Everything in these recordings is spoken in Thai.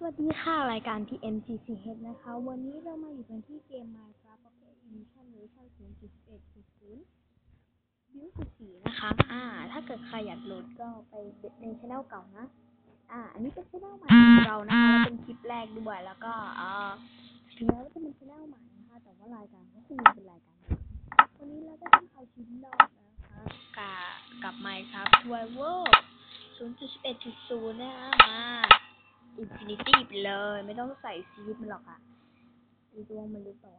สวัสดีค่ะ รายการ TMCCH นะคะ วันนี้เรามาอยู่กันที่เกม Minecraft Pocket Edition เวอร์ชัน0.11.0 บิว14นะคะ อ่า ถ้าเกิดใครอยากโหลดก็ไปในช anel เก่านะ อ่า อันนี้เป็นช anel ใหม่ของเรานะคะและเป็นคลิปแรกด้วย แล้วก็อ่าถึงแม้ว่าจะเป็นช anel ใหม่นะคะ แต่ว่ารายการก็คงยังเป็นรายการ วันนี้เราก็จะเอาชีวิตรอดนะคะกับกับ Minecraft Survival 0.11.0 นะคะมา อินฟินิตี้ไปเลย ไม่ต้องใส่ซีดมันหรอกค่ะดูดวงมันรู้ตัว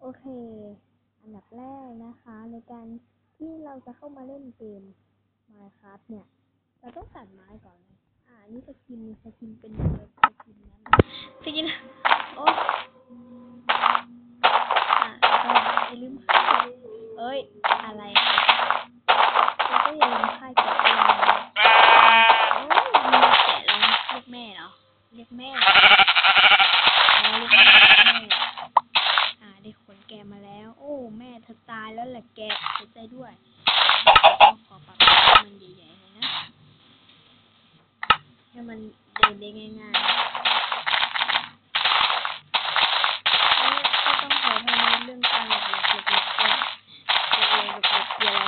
โอเค อันดับแรกนะคะ ในการที่เราจะเข้ามาเล่นเกม Minecraft เนี่ย เราต้องตัดไม้ก่อนเลยอ่า นี่สกินสกินเป็นแบบสกินนั้นสกินโอ้อะแล้วก็อย่าลืมเอ้ย อะไรแล้วก็อย่าลืมค่ายเก็บเองนะ โอ้ยมีแกะแล้วเรีย กแม่เหรอ เรียกแม่เหรอเรียกแม่เรียกแม่อ่าได้ขนแกมาแล้ว โอ้ แม่เธอตายแล้วแหละแกเสียใจด้วยต้องขอปรับให้มันใหญ่ๆเลยนะ ให้มันเดินได้ง่ายๆแล้วก็ต้องขออภัยในเรื่องการหลบหลบหลบหลบด้วยหลบหลบหลบหลบคืออะไร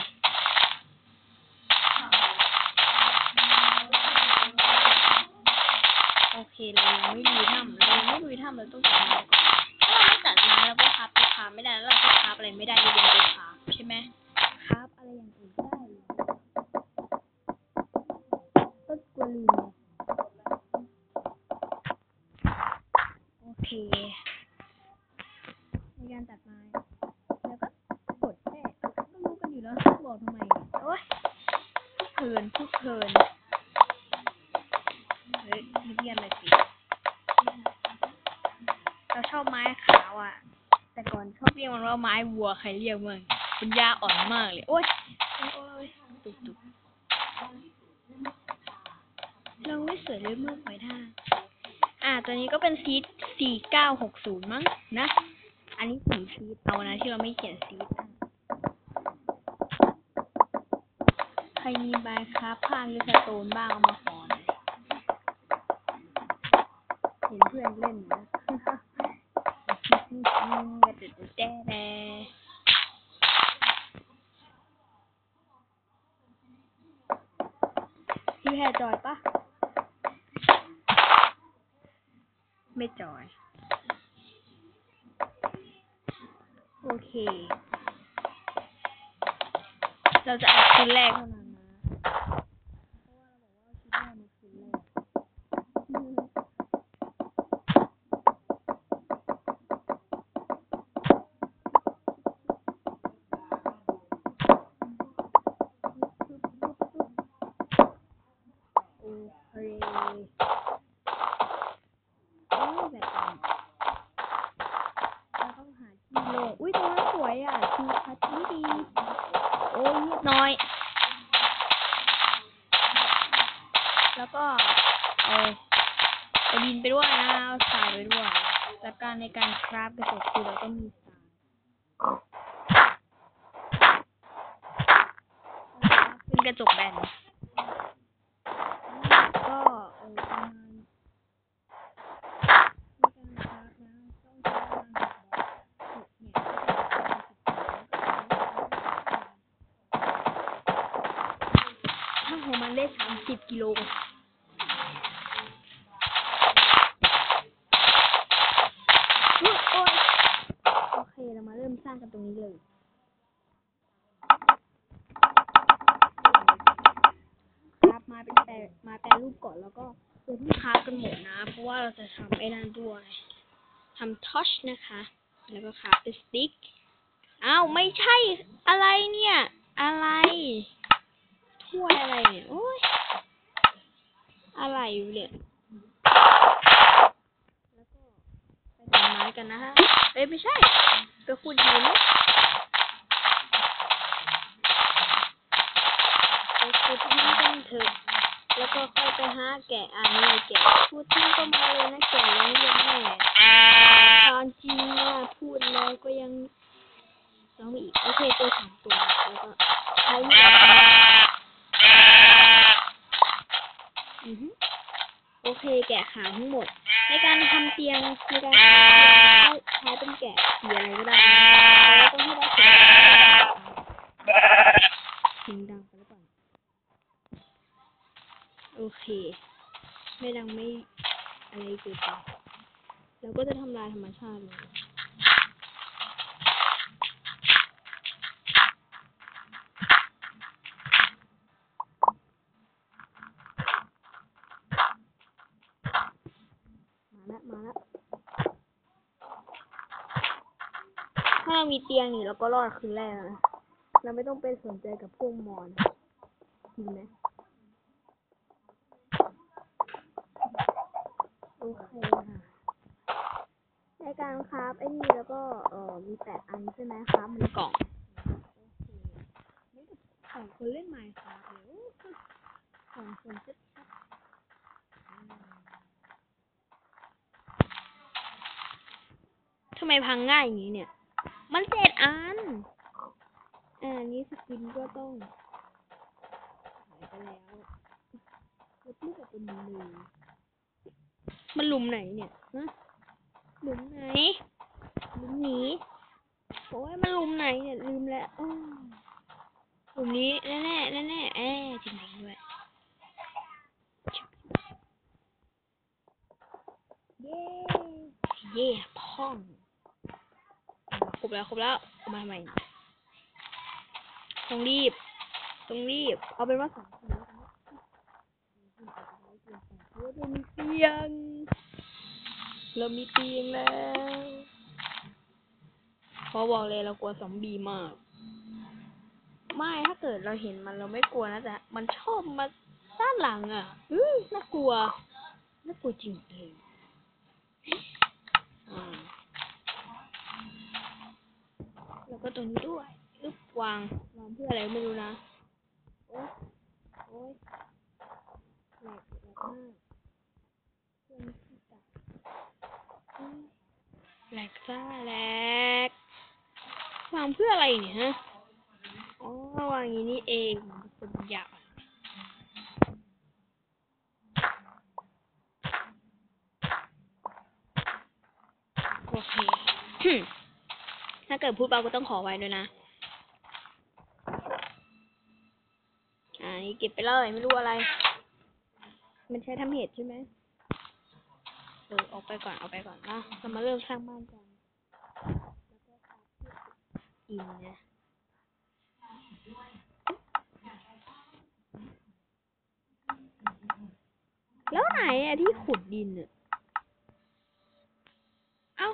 โอเคเรายังไม่ลุยถ้ำเรายังไม่ลุยถ้ำเราต้องจัดมาก่อนถ้าเราไม่จัดมาเราก็คราฟไปคราฟไม่ได้แล้วเราก็คราฟอะไรไม่ได้ยกเว้นไปคราฟใช่ไหมคราฟอะไรอย่างอื่นก็ได้อยู่ก็กลัวลืมไงโอเค ในการตัดไม้แล้วก็กดแค่ก็รู้กันอยู่แล้วบอกทำไมโอ๊ยเพ ลินพูดเพลินเฮ้ยเงียบๆเลยสิเราชอบไม้ขาวอะ แต่ก่อนชอบเรียกมันว่าไม้วัวใครเรียกมึงคุณยาอ่อนมากเลย โอ๊ยโอ๊ยตุกตุกเราไม่สวยเลยมากไปท่าอ่าตัวนี้ก็เป็นซีดสี่เก้าหกศูนย์มั้งนะ อันนี้สีซีดเอานะที่เราไม่เขียนซีดอะใค รมีใบครับพางหรือสโตนบ้างเอามาขอหน่อยเห็นเพื่อนเล่นนะเด็ดแด่แด่พี่แพรจอยปะไม่จอย โอเค เราจะอัดคืนแรกเท่านั้นนะ เพราะว่าเราบอกว่าคิดว่าในคืนแรกอืม โอเคโอ้ยแบบนี้เราต้องหาที่โล่งอุ้ยตรงนั้นสวยอะทิวทัศน์ดีดี โอ้ยเงียบหน้อย แล้วก็เอาเอาดินไปด้วยนะเอาทรายไปด้วยแล้วการในการคราฟกระจกคือเราต้องมีทรายเป็นกระจกแบน ก็เออประมาณในการคราฟนะต้องใช้เวลาหกเนี่ยถ้า ของมันได้สามสิบกิโลโอ๊ยโอเค เรามาเริ่มสร้างกันตรงนี้เลย ครับ มาเป็นแปรมาแปรรูปก่อนแล้วก็เดี๋ยวที่คราฟกันหมดนะ เพราะว่าเราจะทำไอ้นั่นด้วยทำทอชนะคะ แล้วก็คราเป็นสติ๊กอ้าว ไม่ใช่อะไรเนี่ย อะไร ถ้วยอะไรเนี่ย โอ้ย อะไรอยู่เนี่ย แล้วก็ไปตัดไม้กันนะฮะ เอ้ยไม่ใช่ ไปขุดหินไปขุดหินกันเถอะ แล้วก็ค่อยไปหาแกะอันนี้แกะพูดทิ้งก็มาเลยนะแกะยังเรียกแม่ตอนจริงเนี่ยพูดแล้วก็ยังร้องอีก โอเคเจอสองตัวแล้วก็ใช้นี่อือฮึ โอเคแกะขาทั้งหมด ในการทำเตียงในการทำเตียงก็ใช้เป็นแกะสีอะไรก็ได้แล้วต้องให้ได้สีเสียงดังไปหรือเปล่าโอเค ไม่ดังไม่อะไรเกิดไปเราก็จะทำลายธรรมชาติเลย มาแล้วมาแล้วถ้าเรา มีเตียงนี่เราก็รอดคืนแรกแล้วนะเราไม่ต้องไปสนใจกับพวกมอนจริงไหมโอเคค่ะในการคราฟไอ้นี่แล้วก็เอ่อมีแปดอันใช่ไหมครับมันกล่องโอเคนี่กับของคนเล่นไมค์ครับเลยโอ้ของคนชัดทำไมพังง่ายอย่างนี้เนี่ย มันเจ็ดอัน อ่าอันนี้สกินก็ต้องหายไปแล้วแล้วที่จะเป็นหนึ่งมันหลุมไหนเนี่ยฮะหลุมไหน หลุมนี้โอ้ยมันหลุมไหนเนี่ยลืมแล้วอ้อหลุมนี้แน่แน่แน่แน่ๆแอะจริงๆด้วยเย้เย่พ่องคร บแล้วครบแล้วเอามาทำไมเนี่ยต้องรีบต้องรีบ เอาเป็นว่าสองคนแล้วกันนะเรามีเตียง เรามีเตียงแล้วพอบอกเลยเรากลัวซอมบี้มาก ไม่ถ้าเกิดเราเห็นมันเราไม่กลัวนะแต่มันชอบมาด้านหลังอะ อือน่ากลัว น่ากลัวจริงเลยอ่า แล้ว ก็ตรงนี้ด้วยอึบวางวางเพื่ออะไรไม่รู้นะ โอ๊ยโอ๊ยแหลกแหลกมากเพื่อนที่ตัดแหลกซ่าแหลกวางเพื่ออะไรเนี่ยฮะอ๋อวางอย่างนี้เองเป็นคนยากโอเค ถ้าเกิดพูดเบาก็ต้องขอไว้ด้วยนะ อ่านี่เก็บไปเลยไม่รู้อะไร มันใช้ทำเห็ดใช่ไหมเออออกไปก่อนเอาไปก่อนนะเรามาเริ่มสร้างบ้านกันแล้วก็คราฟที่อินนะแล้วไหนอะที่ขุดดินอะเอ้า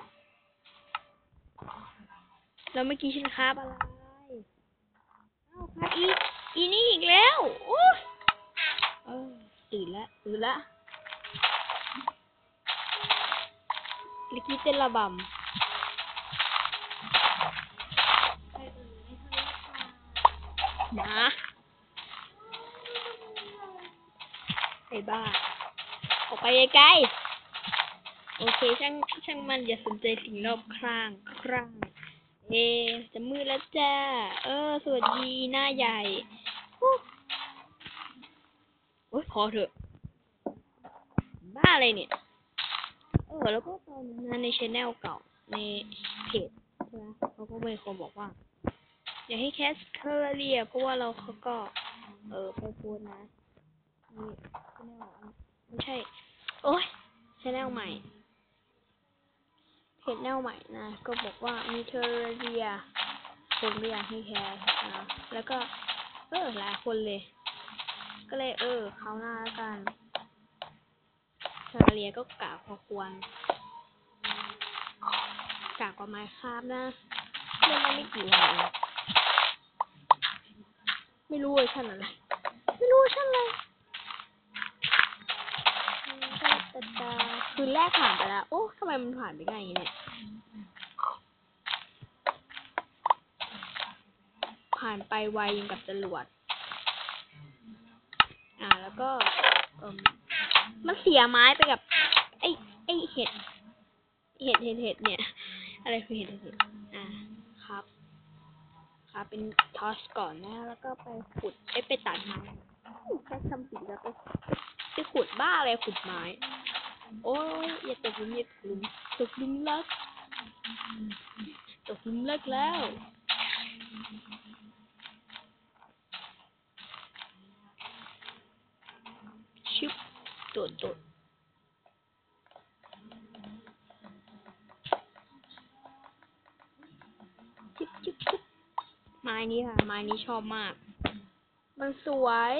แล้วเมื่อกี้ฉันคาบอะไรเอ้าคาบอีอีนี่อีกแล้วโอ้เออตื่นละตื่นละเมื่อกี้เต้นระบำนะไอ้บ้า ออกไปไกลโอเคช่างช่างมันอย่าสนใจสิ่งรอบข้างข้าง เอะจะมืดแล้วจ้า เออ สวัสดีหน้าใหญ่ฮู้โอ๊ยพอเถอะ บ้าอะไรเนี่ย เออ แล้วก็ตอนนั้นในชแนลเก่า ในเพจใช่ไหมเขาก็มีคนบอกว่า อย่าให้แคสเทอร์เรีย เพราะว่าเราเขาก็ เออไปพูดนะนี่ชแนลไม่ใช่ โอ้ยชแนลใหม่ เพจแนวใหม่นะ ก็บอกว่ามีเทอร์เรียผมไม่อยากให้แคสนะแล้วก็ เออหลายคนเลย ก็เลยเออเขาหน้าแล้วกันเทอร์เรียก็กล่ากพอควรกากกว่าไม้คาบนะเล่นไม่กี่วันเองไม่รู้เวอร์ชันอะไร ไม่รู้เวอร์ชันอะไร ตาตาคืนแรกผ่านไปแล้ว โอ้ทำไมมันผ่านไปง่ายอย่างนี้เนี่ยผ่านไปไวยังกับจรวด อ่า แล้วก็เอมมันเสียไม้ไปกับ ไอ้ ไอ้เห็ด เห็ดเห็ดเห็ดเนี่ย อะไรคือเห็ดเห็ดอ่า ครับ ครับเป็นทอสก่อนนะ แล้วก็ไปขุดเอ้ยไปตัดไม้แค่ทำสิ่งแล้วก็ไปขุดบ้าอะไรขุดไม้ โอ้ยอย่าตกหลุมอย่าตกหลุมตกหลุมรัก ตกหลุมรักแล้วชิบโดดโดดชิบชิบชิบไม้นี้ค่ะ ไม้นี้ชอบมาก มันสวย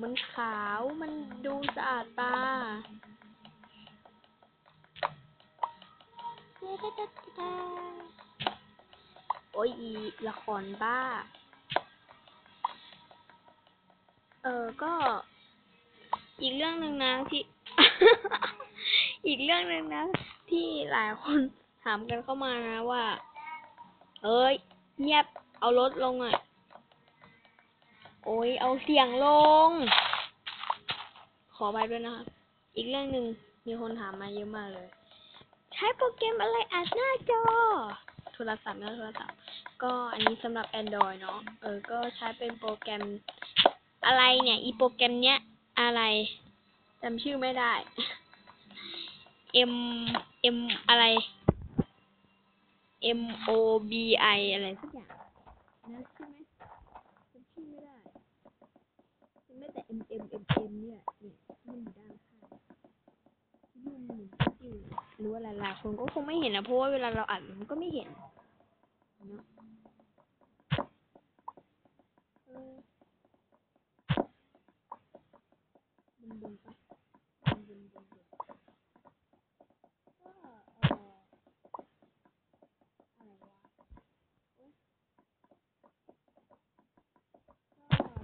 มันขาว มันดูสะอาดตา โอ้ยอีละครบ้า เออก็ อีกเรื่องหนึ่งนะที่ อีกเรื่องหนึ่งนะ ที่หลายคนถามกันเข้ามานะว่า เอ้ยเงียบเอารถลงอะ โอ้ยเอาเสียงลง ขอไปด้วยนะครับ อีกเรื่องหนึ่งมีคนถามมาเยอะมากเลย ใช้โปรแกรมอะไรอัดหน้าจอ โทรศัพท์นะโทรศัพท์ ก็อันนี้สำหรับ Android เนาะ เออ ก็ใช้เป็นโปรแกรมอะไรเนี่ย อีโปรแกรมเนี้ย อะไรจำชื่อไม่ได้ M M อะไร M O B I อะไรสักอย่างนะใช่ไหมจำชื่อไม่ได้จำได้แต่ M M M M เนี่ยเนี่ยด้านข้างยุ่งหมุนจิ้วห รือว่าหลายๆคนก็คงไม่เห็นนะเพราะว่าเวลาเราอัดมันก็ไม่เห็นเนาะ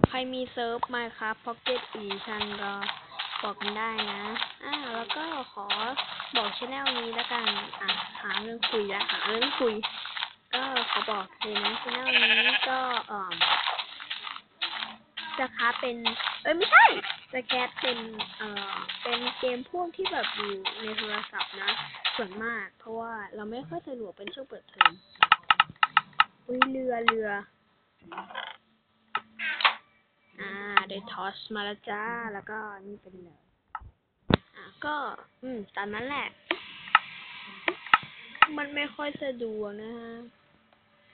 ใครมีเซิร์ฟ Minecraft Pocket Edition ก็บอกกันได้นะ อ่า แล้วก็ขอ บอกช anel นี้แล้วกันอะหาเรื่องคุยแล้วหาเรื่องคุย ก็ขอบอกเลยนะช anel นี้ก็เอ่อจะค้าเป็น เอ้ยไม่ใช่จะแคสเป็นเอ่อเป็นเกมพวกที่แบบอยู่ในโทรศัพท์นะ ส่วนมาก เพราะว่าเราไม่ค่อยสะดวกเป็นช่วงเปิดเทอมอุ้ยเรือเรืออ่าได้ทอสมาแล้วจ้า แล้วก็นี่เป็นเลยอะ ก็ อืม ตามนั้นแหละ มันไม่ค่อยสะดวกนะฮะ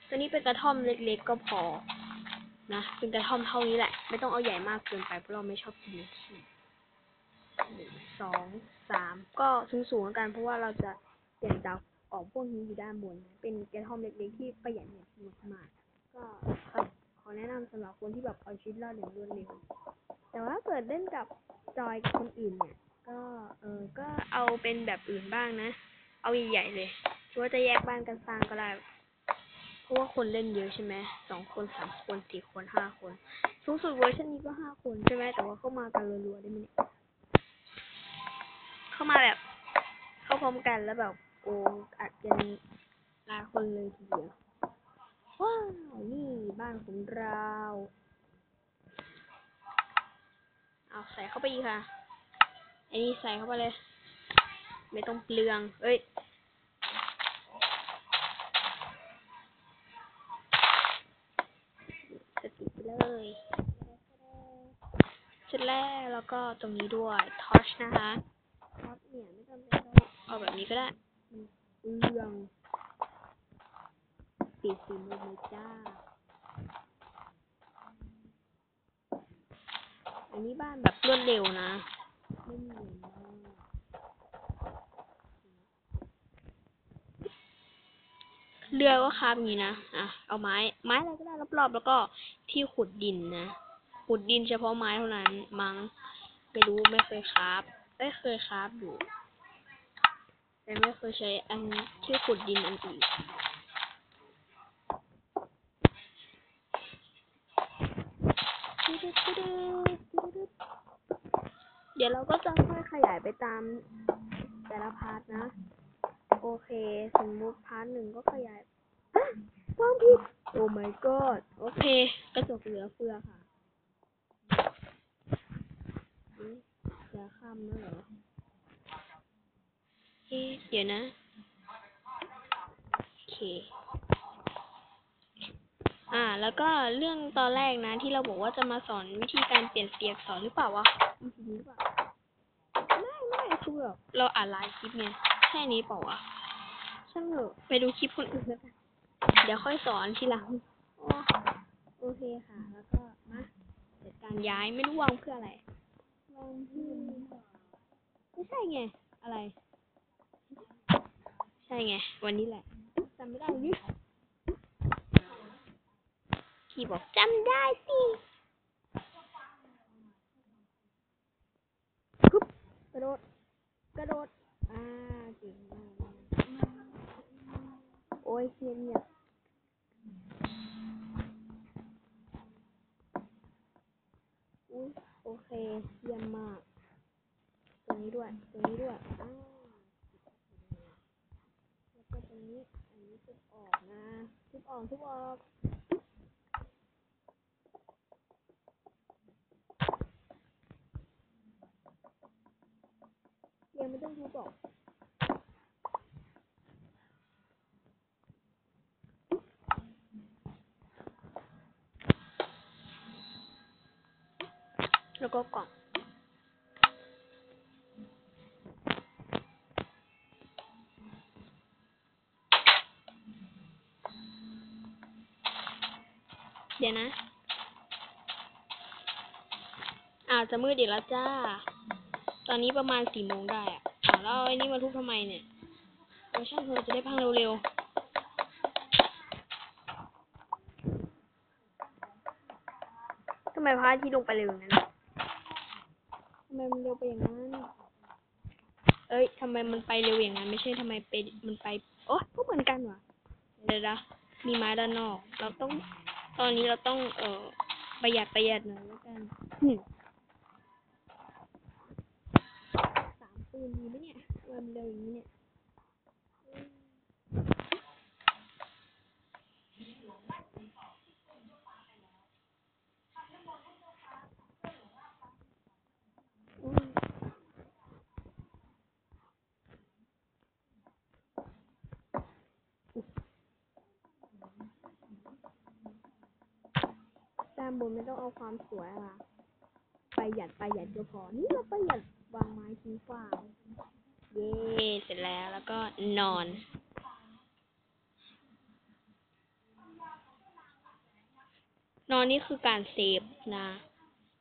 ตัวนี้เป็นกระท่อมเล็กๆก็พอ นะ เป็นกระท่อมเท่านี้แหละ ไม่ต้องเอาใหญ่มากเกินไปเพราะเราไม่ชอบกินเนื้อขี้หนึ่งสอง สาม ก็สูงๆแล้วกัน เพราะว่าเราจะเปลี่ยนจากออกพวกนี้อยู่ด้านบน เป็นกระท่อมเล็กๆที่ประหยัดเนื้อที่มากๆก็ขอแนะนำสำหรับคนที่แบบเอาชีวิตรอดอย่างรวดเร็ว แต่ว่าเกิดเล่นกับจอยกับคนอื่นเนี่ย ก็เออก็เอาเป็นแบบอื่นบ้างนะ เอาใหญ่ๆเลยหรือว่าจะแยกบ้านกันสร้างก็ได้ เพราะว่าคนเล่นเยอะใช่ไหมสองคนสามคนสี่คนห้าคนสูงสุดเวอร์ชันนี้ก็ห้าคนใช่ไหมแต่ว่าเข้ามากันรัวๆได้ไหมเข้ามาแบบ เข้าพร้อมกันแล้วแบบโอ้อัดกันหลายคนเลยทีเดียวว้าวนี่บ้านของเรา เอาใส่เข้าไปอีกค่ะ อ้นี่ใส่เข้าไปเลย ไม่ต้องเปลือง เอ้ย สติไปเลยเสร็จแล้วแล้วก็ตรงนี้ด้วยทอชนะคะทอชเนี่ยไม่จำเป็นต้องเอาแบบนี้ก็ได้เปลืองปิดสีมือเลยจ้า อันนี้บ้านแบบรวดเร็วนะ ไม่มีเงินมาก เรือก็คาบอย่างนี้นะ อะ เอาไม้ ไม้อะไรก็ได้รอบๆ แล้วก็ที่ขุดดินนะ ขุดดินเฉพาะไม้เท่านั้น มั้งไม่รู้ไม่เคยคราบไม่เคยคราบอยู่ แต่ไม่เคยใช้อันที่ขุดดินอันอื่นเดี๋ยวเราก็จะค่อยขยายไปตามแต่ละพาร์ทนะ โอเค สมมุติพาร์ทหนึ่งก็ขยายอะวางผิดโอ้ my god โอเค กระจกเหลือเฟือค่ะอืมจะข้ามแล้วเหรอเอ๊ะเดี๋ยวนะโอเค อ่า แล้วก็เรื่องตอนแรกนะ ที่เราบอกว่าจะมาสอนวิธีการเปลี่ยนเสียงสอนหรือเปล่าวะวิธีนี้หรือเปล่าแบบเราอ่านไลน์คลิปไง แค่นี้เปล่าวะช่างเถอะไปดูคลิปคนอื่นแล้วกันเดี๋ยวค่อยสอนทีหลังโอเคค่ะ แล้วก็มาจัดการย้ายไม่รู้วางเพื่ออะไรวางเพื่อไม่ใช่ไง อะไร ใช่ไง วันนี้แหละจำไม่ได้ดิพี่บอกจำได้สิกระโดด กระโดด อ่า เก่งมากโอ้ยเฮียเนี่ยอุ้ยโอเคเยี่ยมมาก ตรงนี้ด้วย ตรงนี้ด้วยอ่าแล้วก็ตรงนี้ อันนี้ทุบออกนะทุบออกทุบออกยังไม่ต้องทุบออก แล้วก็กล่องเดี๋ยวนะอาจจะมืดอีกแล้วจ้า ตอนนี้ประมาณสี่โมงได้อะอ่าวแล้วไอ้นี่มาทุบทำไมเนี่ยเออช่างเถอจะได้พังเร็วๆ ทำไมพระอาทิตย์ลงไปเร็วอย่างนั้น ไมมันเร็วไปอย่างนั้น เอ้ยทำไมมันไปเร็วอย่างนั้น ไม่ใช่ทำไมไปมันไป โอ๊ยก็เหมือนกันว่ะ เดี๋ยวนะมีไม้ด้านนอก เราต้อง ตอนนี้เราต้อง เอ่อ ประหยัดประหยัดหน่อยแล้วกันหึสามปืนดีไหมเนี่ยทำไมมันเร็วอย่างนี้เนี่ยานบนไม่ต้องเอาความสวยอะประหยัดประหยัดก็พอ นี่เราประหยัดวางไม้ทิ้งกว้างเย้เสร็จแล้วแล้วก็นอน นอนนี่คือการเซฟนะ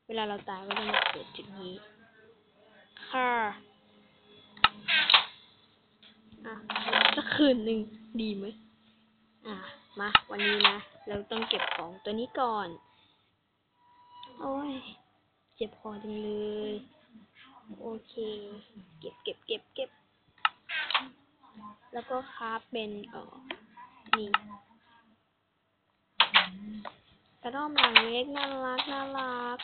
เวลาเราตายก็จะมาเกิดจุดนี้ ค่ะอะสักคืนหนึ่งดีไหมอะมา วันนี้นะ เราต้องเก็บของตัวนี้ก่อน โอ้ย เจ็บคอจังเลย โอเค เก็บเก็บเก็บเก็บ แล้วก็คราฟเป็นเออนี่กระท่อมหลังเล็กน่ารักน่ารัก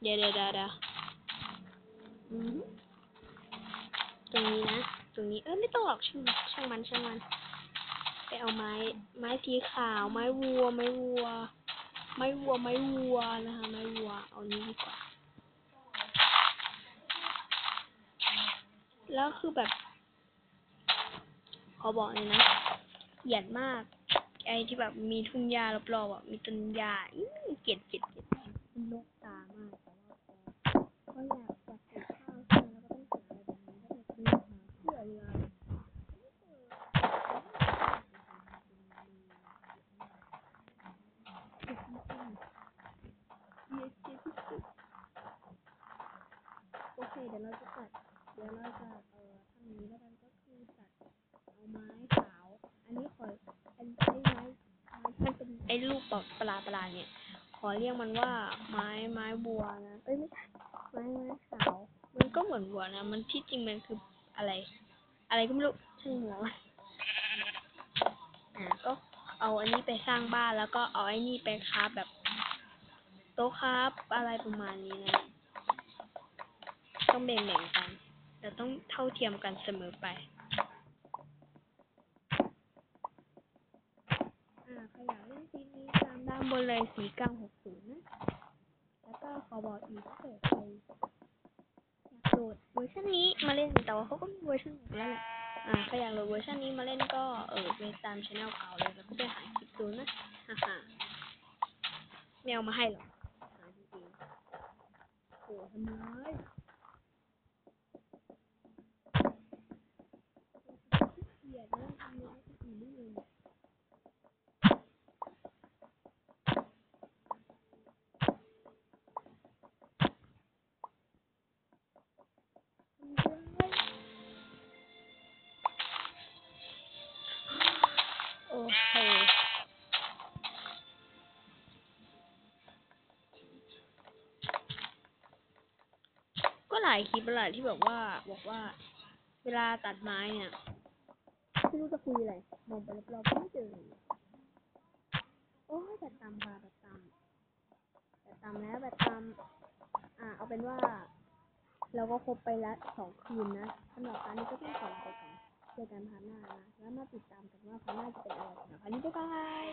เดี๋ยวเดี๋ยวเดี๋ยวเดี๋ยวอืมตรงนี้นะ ตรงนี้ เออไม่ต้องหรอกช่างช่างมันช่างมัน ไปเอาไม้ ไม้สีขาว ไม้วัว ไม้วัว ไม่วัว ไม่วัวนะคะไม่วัว เอานี้ดีกว่า แล้วคือแบบ ขอบอกเลยนะเหยียดมาก ไอ้ที่แบบมีทุ่งหญ้ารอบๆอะ มีต้นหญ้าเกลียดเกลียดเกลียดนกตามากตามากอยากอยากปลูกข้าวใช่ไหมแล้วก็ต้องปลูกอะไรแบบนี้ก็เลยไปหาเพื่อเรือโอ เคเดี๋ยวเราจะตัดเดี๋ยวเราจะเอ่อทำอย่างนี้แล้วกันก็คือตัดเอาไม้ขาว อันนี้ขออันไอ้ไม้ไม้ที่เป็นไอ้ลูกปอกปลาปลาเนี่ย ขอเรียกมันว่าไม้ไม้บัวนะเอ้ยไม่ใช่ไม้ไม้ขาว มันก็เหมือนบัวนะ มันที่จริงมันคืออะไร อะไรก็ไม่รู้ช่างหัวมันอ่าก็เอาอันนี้ไปสร้างบ้านแล้วก็เอาไอ้นี่ไปคราฟแบบโต๊ะคราฟอะไรประมาณนี้นะ ต้องแบ่งๆกันแต่ต้องเท่าเทียมกันเสมอไปอ่าขยะเล่นซีนี้ตามด้านบนเลยสีก้าหกศูนย์นะ แล้วก็ขอบอกอีกถ้าเกิดใครอยากโหลดเวอร์ชันนี้มาเล่นแต่ว่าเขาก็มีเวอร์ชันของแล้วแหละอ่าใครอยากโหลดเวอร์ชันนี้มาเล่นก็เออไปตามช anel เก่าเลยแล้วก็ไปหาคลิปดูนะฮ่าฮ่าไม่เอามาให้หรอกหาดูเองโอ้ทำไมายคลิปแล้วแหละที่แบบว่า บอกว่า เวลาตัดไม้เนี่ยไม่รู้จะคุยอะไรมองไปรอบๆก็ไม่เจอเลยโอ้ยแต่ตำค่ะแต่ตำแต่ตำแล้วแต่ตำอ่า เอาเป็นว่า เราก็ครบไปละสองคืนนะสำหรับครั้งนี้ก็ต้องขอลาไปก่อนเจอกันพาร์ทหน้านะแล้วมาติดตามกันว่าพาร์ทหน้าจะเป็นอะไรสำหรับครั้งนี้บ๊ายบาย